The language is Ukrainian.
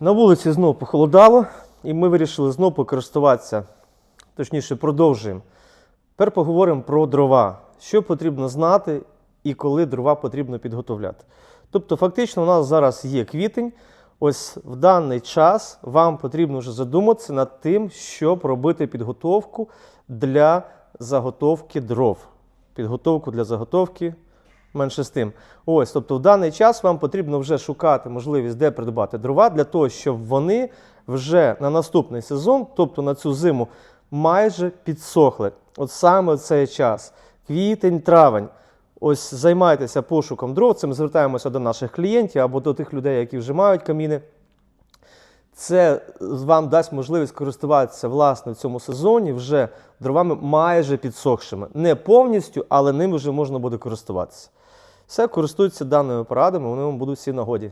На вулиці знову похолодало, і ми вирішили знову покористуватися, точніше, продовжуємо. Тепер поговоримо про дрова. Що потрібно знати і коли дрова потрібно підготовляти. Тобто, фактично, у нас зараз є квітень. Ось в даний час вам потрібно вже задуматися над тим, щоб робити підготовку для заготовки дров. Підготовку для заготовки менше з тим. Ось, тобто, в даний час вам потрібно вже шукати можливість, де придбати дрова, для того, щоб вони вже на наступний сезон, тобто на цю зиму, майже підсохли. От саме цей час, квітень, травень. Ось займайтеся пошуком дров. Цим звертаємося до наших клієнтів або до тих людей, які вже мають каміни. Це вам дасть можливість користуватися власне в цьому сезоні вже дровами майже підсохшими. Не повністю, але ним вже можна буде користуватися. Все, користуйтеся даними порадами, вони вам будуть всі нагоді.